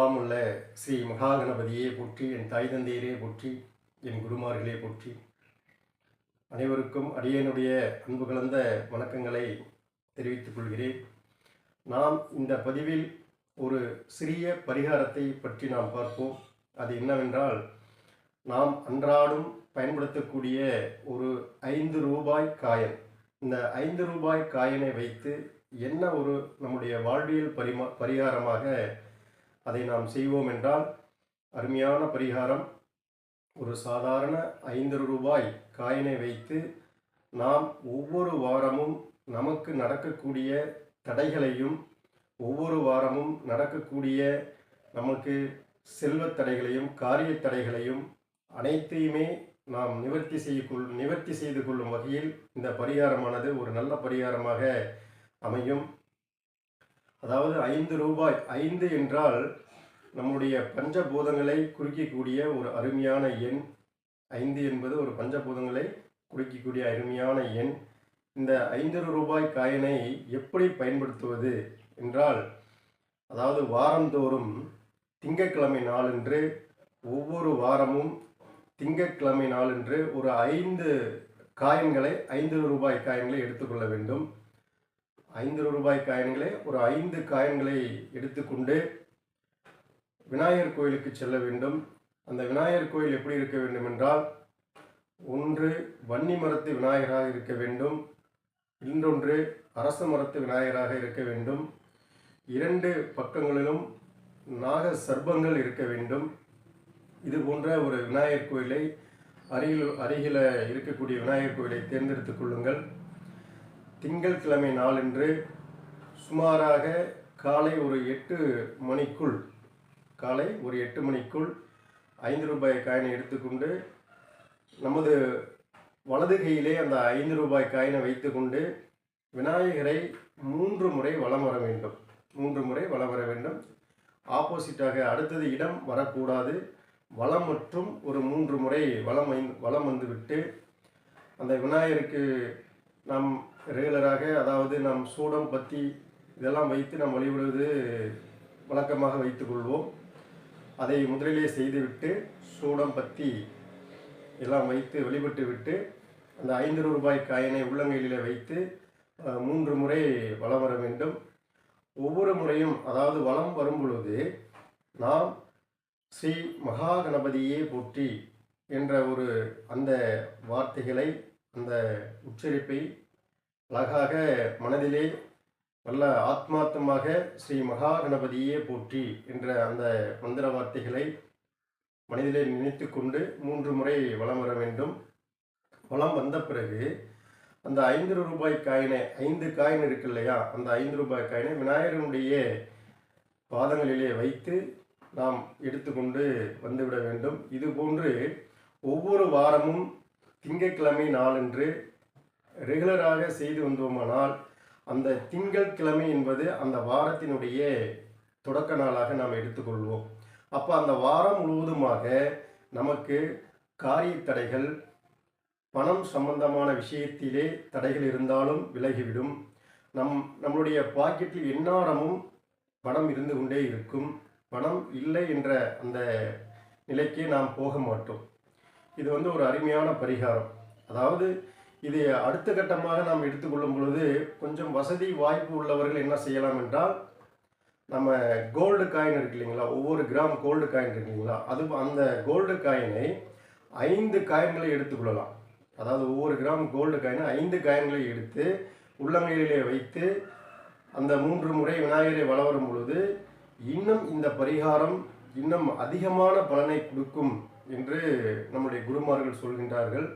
எல்லாம் உள்ள ஸ்ரீ மகாகணபதியே போற்றி என் தாய் தந்தையரே போற்றி என் குருமார்களே போற்றி அனைவருக்கும் அடியனுடைய அன்பு கலந்த வணக்கங்களை தெரிவித்துக் கொள்கிறேன். நாம் இந்த பதிவில் ஒரு சிறிய பரிகாரத்தை பற்றி நாம் பார்ப்போம். அது என்னவென்றால் நாம் அன்றாடம் பயன்படுத்தக்கூடிய ஒரு ஐந்து ரூபாய் காயின் இந்த ஐந்து ரூபாய் காயினை வைத்து என்ன ஒரு நம்முடைய வாழ்வியல் பரிமா பரிகாரமாக அதை நாம் செய்வோம் என்றால் அருமையான பரிகாரம். ஒரு சாதாரண ஐந்து ரூபாய் காயினை வைத்து நாம் ஒவ்வொரு வாரமும் நமக்கு நடக்கக்கூடிய தடைகளையும் ஒவ்வொரு வாரமும் நடக்கக்கூடிய நமக்கு செல்வத் தடைகளையும் காரிய தடைகளையும் அனைத்தையுமே நாம் நிவர்த்தி செய்யக்கொள் நிவர்த்தி செய்து கொள்ளும் வகையில் இந்த பரிகாரமானது ஒரு நல்ல பரிகாரமாக அமையும். அதாவது ஐந்து ரூபாய் ஐந்து என்றால் நம்முடைய பஞ்சபூதங்களை குறிக்கக்கூடிய ஒரு அருமையான எண் ஐந்து என்பது ஒரு பஞ்சபூதங்களை குறிக்கக்கூடிய அருமையான எண். இந்த ஐநூறு ரூபாய் காயினை எப்படி பயன்படுத்துவது என்றால் அதாவது வாரந்தோறும் திங்கட்கிழமை நாளன்று ஒவ்வொரு வாரமும் திங்கட்கிழமை நாளன்று ஒரு ஐந்து காயின்களை ஐந்து ரூபாய் காயின்களை எடுத்துக்கொள்ள வேண்டும். ஐந்து ரூபாய் காயின்களை ஒரு ஐந்து காயின்களை எடுத்துக்கொண்டு விநாயகர் கோயிலுக்கு செல்ல வேண்டும். அந்த விநாயகர் கோயில் எப்படி இருக்க வேண்டும் என்றால் ஒன்று வன்னி மரத்து விநாயகராக இருக்க வேண்டும். இன்னொன்று அரச மரத்து விநாயகராக இருக்க வேண்டும். இரண்டு பக்கங்களிலும் நாக சர்ப்பங்கள் இருக்க வேண்டும். இது போன்ற ஒரு விநாயகர் கோயிலை அருகில் அருகில் இருக்கக்கூடிய விநாயகர் கோயிலை தேர்ந்தெடுத்துக் கொள்ளுங்கள். திங்கட்கிழமை நாளன்று சுமாராக காலை ஒரு எட்டு மணிக்குள் காலை ஒரு எட்டு மணிக்குள் ஐந்து ரூபாய் காயினை எடுத்துக்கொண்டு நமது வலது கையிலே அந்த ஐந்து ரூபாய் காயினை வைத்துக்கொண்டு விநாயகரை மூன்று முறை வலம் வர வேண்டும். மூன்று முறை வலம் வர வேண்டும். ஆப்போசிட்டாக அடுத்தது இடம் வரக்கூடாது. வளம் மற்றும் ஒரு மூன்று முறை வலம் வளம் வலம் வந்துவிட்டு அந்த விநாயகருக்கு நாம் ரெகுலராக அதாவது நாம் சூடம் பத்தி இதெல்லாம் வைத்து நாம் வழிபடுவது வழக்கமாக வைத்துக்கொள்வோம் அதை முதலிலே செய்துவிட்டு சூடம் பற்றி எல்லாம் வைத்து வெளிப்பட்டு விட்டு அந்த ஐந்து ரூபாய் காயினை உள்ளங்கையிலே வைத்து மூன்று முறை வலம் வர வேண்டும். ஒவ்வொரு முறையும் அதாவது வலம் வரும் பொழுது நாம் ஸ்ரீ மகா கணபதியே போற்றி என்ற ஒரு அந்த வார்த்தைகளை அந்த உச்சரிப்பை அழகாக மனதிலே நல்ல ஆத்மார்த்தமாக ஸ்ரீ மகா கணபதியே போற்றி என்ற அந்த மந்திர வார்த்தைகளை மனிதனை நினைத்து கொண்டு மூன்று முறை வலம் வர வேண்டும். வளம் வந்த பிறகு அந்த ஐந்து ரூபாய் காயினை ஐந்து காயின் இருக்கு இல்லையா? அந்த ஐந்து ரூபாய் காயினை விநாயகருடைய பாதங்களிலே வைத்து நாம் எடுத்துக்கொண்டு வந்துவிட வேண்டும். இது போன்று ஒவ்வொரு வாரமும் திங்கட்கிழமை நாளன்று ரெகுலராக செய்து வந்தோமானால் அந்த திங்கள் கிழமை என்பது அந்த வாரத்தினுடைய தொடக்க நாளாக நாம் எடுத்துக்கொள்வோம். அப்போ அந்த வாரம் முழுவதுமாக நமக்கு காரிய தடைகள் பணம் சம்பந்தமான விஷயத்திலே தடைகள் இருந்தாலும் விலகிவிடும். நம் நம்மளுடைய பாக்கெட்டில் எந்நாரமும் பணம் இருந்து கொண்டே இருக்கும். பணம் இல்லை என்ற அந்த நிலைக்கே நாம் போக மாட்டோம். இது வந்து ஒரு அருமையான பரிகாரம். அதாவது இது அடுத்த கட்டமாக நாம் எடுத்துக்கொள்ளும் பொழுது கொஞ்சம் வசதி வாய்ப்பு உள்ளவர்கள் என்ன செய்யலாம் என்றால் நம்ம கோல்டு காயின் இருக்கு இல்லைங்களா? ஒவ்வொரு கிராம் கோல்டு காயின் இருக்கு இல்லைங்களா? அது அந்த கோல்டு காயினை ஐந்து காயின்களை எடுத்துக்கொள்ளலாம் அதாவது ஒவ்வொரு கிராம் கோல்டு காயினை ஐந்து காயின்களை எடுத்து உள்ளங்கையிலே வைத்து அந்த மூன்று முறை விநாயகரை வலம் வரும் பொழுது இன்னும் இந்த பரிகாரம் இன்னும் அதிகமான பலனை கொடுக்கும் என்று நம்முடைய குருமார்கள் சொல்கின்றார்கள்.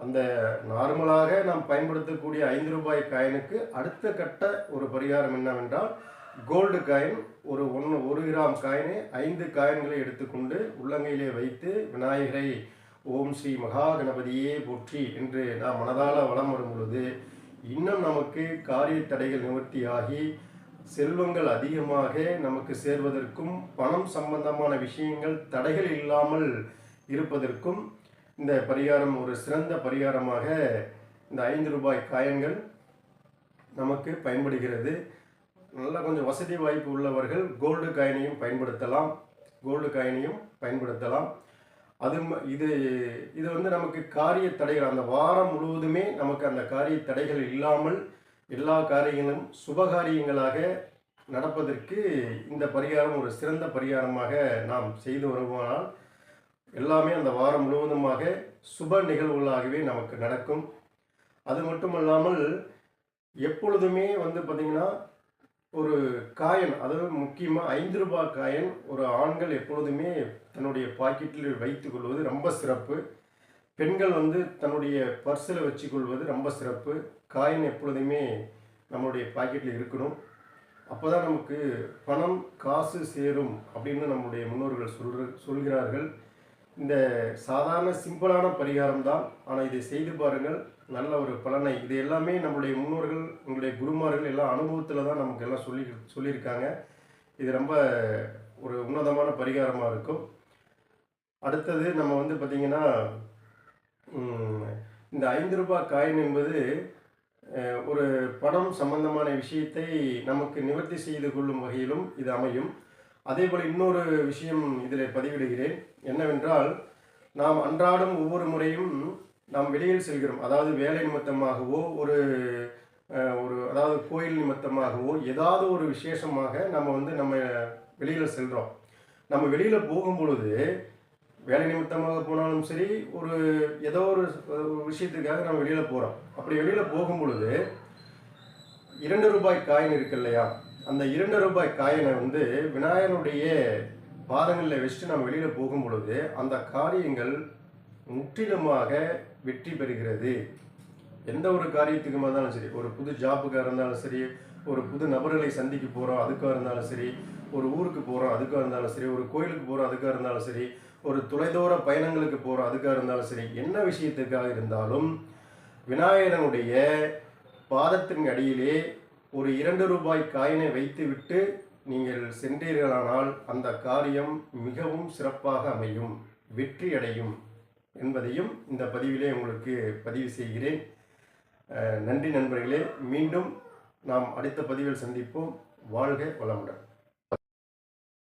அந்த நார்மலாக நாம் பயன்படுத்தக்கூடிய ஐந்து ரூபாய் காயினுக்கு அடுத்த கட்ட ஒரு பரிகாரம் என்னவென்றால் கோல்டு காயின் ஒரு ஒன்று ஒரு கிராம் காயினை ஐந்து காயின்களை எடுத்துக்கொண்டு உள்ளங்கையிலே வைத்து விநாயகரை ஓம் ஸ்ரீ மகா கணபதியே போற்றி என்று நாம் மனதால வளம் வரும் பொழுது இன்னும் நமக்கு காரிய தடைகள் நிவர்த்தியாகி செல்வங்கள் அதிகமாக நமக்கு சேர்வதற்கும் பணம் சம்பந்தமான விஷயங்கள் தடைகள் இல்லாமல் இருப்பதற்கும் இந்த பரிகாரம் ஒரு சிறந்த பரிகாரமாக இந்த ஐந்து ரூபாய் காயங்கள் நமக்கு பயன்படுகிறது. நல்லா கொஞ்சம் வசதி வாய்ப்பு உள்ளவர்கள் கோல்டு காயினையும் பயன்படுத்தலாம். கோல்டு காயினையும் பயன்படுத்தலாம். அது இது இது வந்து நமக்கு காரிய தடைகள் அந்த வாரம் முழுவதுமே நமக்கு அந்த காரிய தடைகள் இல்லாமல் எல்லா காரியங்களும் சுபகாரியங்களாக நடப்பதற்கு இந்த பரிகாரம் ஒரு சிறந்த பரிகாரமாக நாம் செய்து வருவானால் எல்லாமே அந்த வாரம் முழுவதுமாக சுப நிகழ்வுகளாகவே நமக்கு நடக்கும். அது மட்டுமல்லாமல் எப்பொழுதுமே வந்து பார்த்திங்கன்னா ஒரு காயின் அதாவது முக்கியமாக ஐந்து ரூபாய் காயின் ஒரு ஆண்கள் எப்பொழுதுமே தன்னுடைய பாக்கெட்டில் வைத்துக்கொள்வது ரொம்ப சிறப்பு. பெண்கள் வந்து தன்னுடைய பர்ஸில் வச்சுக்கொள்வது ரொம்ப சிறப்பு. காயின் எப்பொழுதுமே நம்மளுடைய பாக்கெட்டில் இருக்கணும். அப்போ தான் நமக்கு பணம் காசு சேரும் அப்படின்னு நம்முடைய முன்னோர்கள் சொல்கிற சொல்கிறார்கள். இந்த சாதாரண சிம்பிளான பரிகாரம் தான். ஆனால் இதை செய்து பாருங்கள். நல்ல ஒரு பலனை. இது எல்லாமே நம்மளுடைய முன்னோர்கள் உங்களுடைய குருமார்கள் எல்லாம் அனுபவத்தில் தான் நமக்கு எல்லாம் சொல்லி சொல்லியிருக்காங்க. இது ரொம்ப ஒரு உன்னதமான பரிகாரமாக இருக்கும். அடுத்தது நம்ம வந்து பார்த்திங்கன்னா இந்த ஐந்து ரூபாய் காயின் என்பது ஒரு பணம் சம்பந்தமான விஷயத்தை நமக்கு நிவர்த்தி செய்து கொள்ளும் வகையிலும் இது அமையும். அதே போல் இன்னொரு விஷயம் இதில் பதிவிடுகிறேன். என்னவென்றால் நாம் அன்றாடம் ஒவ்வொரு முறையும் நாம் வெளியில் செல்கிறோம். அதாவது வேலை நிமித்தமாகவோ ஒரு ஒரு அதாவது கோயில் நிமித்தமாகவோ ஏதாவது ஒரு விசேஷமாக நம்ம வந்து நம்ம வெளியில் செல்கிறோம் நம்ம வெளியில் போகும் பொழுது வேலை நிமித்தமாக போனாலும் சரி ஒரு ஏதோ ஒரு ஒரு விஷயத்துக்காக நம்ம வெளியில் போகிறோம் அப்படி வெளியில் போகும் பொழுது இரண்டு ரூபாய் காயின் இருக்கு இல்லையா? அந்த இரண்டு ரூபாய் காயினை வந்து விநாயகருடைய பாதங்களில் வச்சுட்டு நம்ம வெளியில் போகும் பொழுது அந்த காரியங்கள் முற்றிலுமாக வெற்றி பெறுகிறது. எந்த ஒரு காரியத்துக்குமா இருந்தாலும் சரி ஒரு புது ஜாப்புக்காக இருந்தாலும் சரி ஒரு புது நபர்களை சந்திக்க போகிறோம் அதுக்காக இருந்தாலும் சரி ஒரு ஊருக்கு போகிறோம் அதுக்காக இருந்தாலும் சரி ஒரு கோயிலுக்கு போகிறோம் அதுக்காக இருந்தாலும் சரி ஒரு தொலைதூர பயணங்களுக்கு போகிறோம் அதுக்காக இருந்தாலும் சரி என்ன விஷயத்துக்காக இருந்தாலும் விநாயகனுடைய பாதத்தின் அடியிலே ஒரு இரண்டு ரூபாய் காயினை வைத்துவிட்டு நீங்கள் சென்றீர்களானால் அந்த காரியம் மிகவும் சிறப்பாக அமையும் வெற்றி அடையும் என்பதையும் இந்த பதிவிலே உங்களுக்கு பதிவு செய்கிறேன். நன்றி நண்பர்களே. மீண்டும் நாம் அடுத்த பதிவில் சந்திப்போம். வாழ்க வளமுடன்.